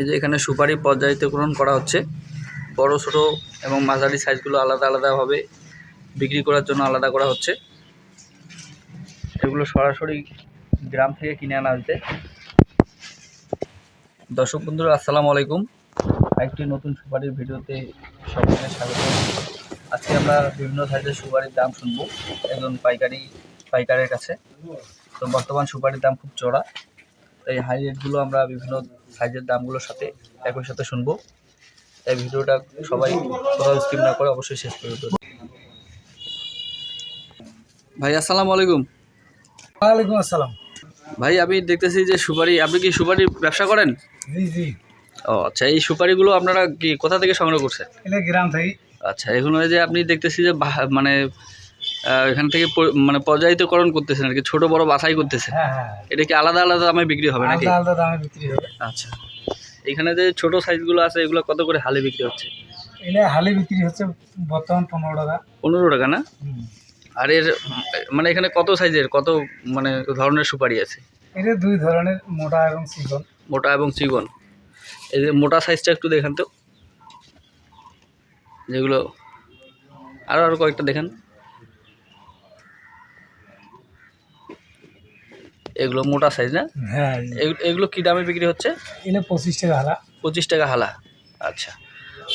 এই যে এখানে সুপারি পর্যায়িতকরণ করা হচ্ছে। বড়, ছোট এবং মাঝারি সাইজগুলো আলাদা, আলাদাভাবে বিক্রি করার জন্য আলাদা করা হচ্ছে। এগুলো সরাসরি গ্রাম থেকে কিনে আনা হয়েছে। দর্শক বন্ধুরা, আসসালামু আলাইকুম। একটি নতুন সুপারির ভিডিওতে সকলকে স্বাগত। আজকে আমরা বিভিন্ন সাইজের সুপারির দাম শুনব। একজন পাইকারি, পাইকারের কাছে। তো বর্তমান সুপারির দাম খুব চড়া। তাই হাই রেটগুলো আমরা বিভিন্ন সাইজের দামগুলোর সাথে একই সাথে শুনব। তাই ভিডিওটা সবাই কোথাও স্কিপ না করে অবশ্যই শেষ পর্যন্ত ভাই আসসালামু আলাইকুম। ওয়ালাইকুম আসসালাম। ভাই আমি দেখতেছি যে সুপারি আপনি কি সুপারি ব্যবসা করেন? জি জি। ও আচ্ছা এই সুপারিগুলো আপনারা কি কোথা থেকে সংগ্রহ করছেন? এটা গ্রাম থেকে। আচ্ছা এখন ওই যে আপনি দেখতেছি যে মানে এখান থেকে মানে পর্যায়িতকরণ করতেছেন আর কি ছোট বড় বাছাই করতেছেন। হ্যাঁ হ্যাঁ। এটা কি আলাদা আলাদা দামে বিক্রি হবে নাকি? আলাদা আলাদা দামে বিক্রি হবে। আচ্ছা। এখানে যে ছোট সাইজগুলো আছে এগুলো কত করে হালে বিক্রি হচ্ছে? এটা হালে বিক্রি হচ্ছে বর্তমান পনেরো টাকা। পনেরো টাকা না? আর এর মানে এখানে কত সাইজের কত মানে ধরনের সুপারি আছে? এটা দুই ধরনের মোটা এবং চিকন মোটা এবং চিকন এই যে মোটা সাইজটা একটু দেখান তো। যেগুলো আরও আরও কয়েকটা দেখান। এগুলো মোটা সাইজ না? হ্যাঁ এগ- এগুলো কী দামে বিক্রি হচ্ছে? এটা পঁচিশ টাকা হালা। পঁচিশ টাকা হালা। আচ্ছা।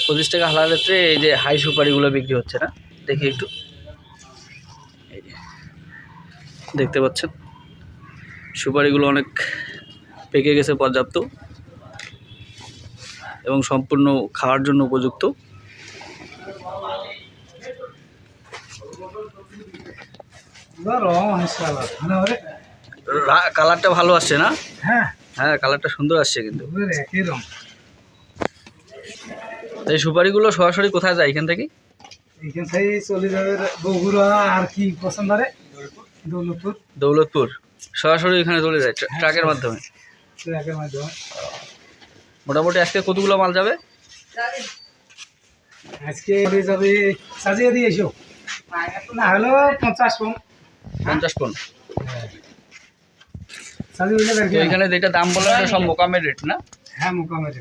পঁচিশ টাকা হালার ক্ষেত্রে এই যে হাই সুপারিগুলো বিক্রি হচ্ছে না? দেখি একটু। দেখতে পাচ্ছেন? সুপারিগুলো অনেক পেকে গেছে পর্যাপ্ত। এবং সম্পূর্ণ খাওয়ার জন্য উপযুক্ত। রং কালারটা ভালো আসছে না? হ্যাঁ। হ্যাঁ কালারটা সুন্দর আসছে কিন্তু। এই সুপারিগুলো সরাসরি কোথায় যায়? এখান থেকে? এখান থেকে চলে যাবে বগুড়া আর কি পছন্দ দৌলতপুর। দৌলতপুর। সরাসরি এখানে চলে যায় ট্রাকের মাধ্যমে? ট্রাকের মাধ্যমে। মোটামুটি আজকে কতগুলো মাল যাবে? আজকে যাবে সাজিয়ে দিয়ে এসো। না হলো পঞ্চাশ পন পঞ্চাশ পন সাজিয়ে দিলে বের তো করে আনো। এখানে যেটা দাম বললেন এটা সব মোকামের রেট না? হ্যাঁ মোকামের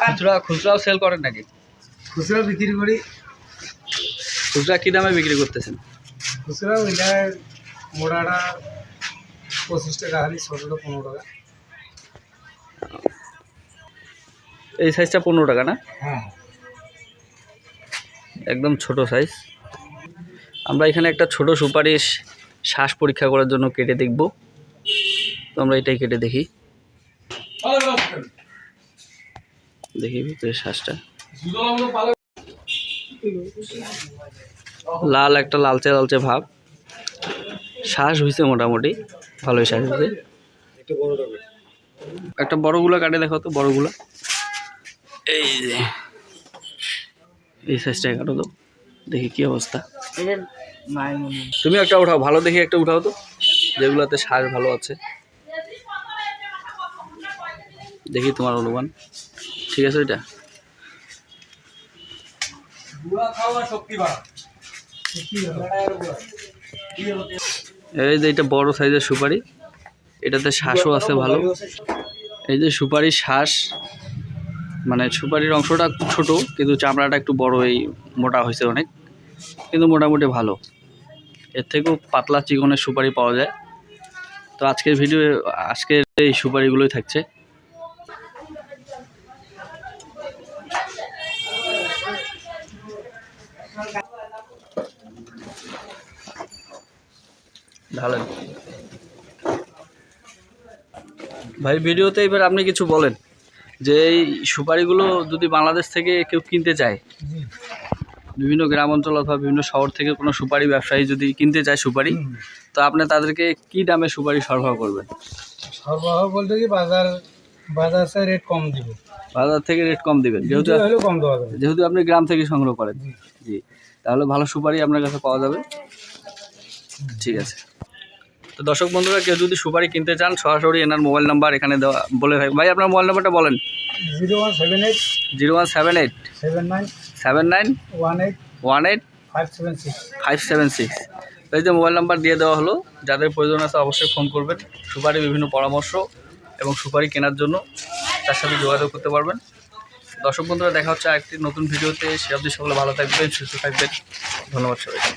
খুচরা খুচরাও সেল করেন নাকি? খুচরা বিক্রি করি। খুচরা কী দামে বিক্রি করতেছেন? খুচরা ওইটা মোড়াটা পঁচিশ টাকা হালি ছোটোটা পনেরো টাকা। এই সাইজটা পনেরো টাকা না? হ্যাঁ। একদম ছোট সাইজ আমরা এখানে একটা ছোট সুপারিশ শ্বাস পরীক্ষা করার জন্য কেটে দেখব। তো আমরা এটাই কেটে দেখি। দেখি ভিতরে শ্বাসটা। লাল একটা লালচে লালচে ভাব। শ্বাস হয়েছে মোটামুটি। ভালোই শ্বাস হয়েছে একটা বড়গুলো কাটে দেখো তো বড়গুলো। এই যে। এই সাইজটা কাটো তো। দেখি কি অবস্থা। তুমি একটা উঠাও ভালো দেখি একটা উঠাও তো। যেগুলোতে সার ভালো আছে। দেখি তোমার অনুমান। ঠিক আছে এটা? এই যে এটা বড় সাইজের সুপারি। এটাতে শ্বাসও আছে ভালো। এই যে সুপারির শ্বাস মানে সুপারির অংশটা ছোট, কিন্তু চামড়াটা একটু বড়, এই মোটা হয়েছে অনেক। কিন্তু মোটামুটি ভালো। এর থেকেও পাতলা চিকনের সুপারি পাওয়া যায়। তো আজকের ভিডিও আজকের এই সুপারিগুলোই থাকছে ভাই, ভিডিওতে এবার আপনি কিছু বলেন, যে এই সুপারিগুলো যদি বাংলাদেশ থেকে কেউ কিনতে চায়, বিভিন্ন গ্রাম অঞ্চল অথবা বিভিন্ন শহর থেকে কোনো সুপারি ব্যবসায়ী যদি কিনতে চায় সুপারি। তো আপনি তাদেরকে কি দামে সুপারি সরবরাহ করবেন? সরবরাহ বলতে কি বাজার বাজার সে রেট কম দিব। বাজার থেকে রেট কম দিবেন যেহেতু কম দেওয়া যাবে। যেহেতু আপনি গ্রাম থেকে সংগ্রহ করেন। জি। জি তাহলে ভালো সুপারি আপনার কাছে পাওয়া যাবে। ঠিক আছে। তো দর্শক বন্ধুরা কেউ যদি সুপারি কিনতে চান সরাসরি এনার মোবাইল নাম্বার এখানে দেওয়া বলে থাকি ভাই আপনার মোবাইল নাম্বারটা বলেন। Zero one seven eight zero one seven eight seven nine seven nine one eight one eight five seven six. Five seven six. এই যে মোবাইল নাম্বার দিয়ে দেওয়া হলো, যাদের প্রয়োজন আছে অবশ্যই ফোন করবেন। সুপারি বিভিন্ন পরামর্শ এবং সুপারি কেনার জন্য তার সাথে যোগাযোগ করতে পারবেন। দর্শক বন্ধুরা, দেখা হচ্ছে আরেকটি নতুন ভিডিওতে। সে অবধি সকলে ভালো থাকবেন, সুস্থ থাকবেন। ধন্যবাদ সবাইকে।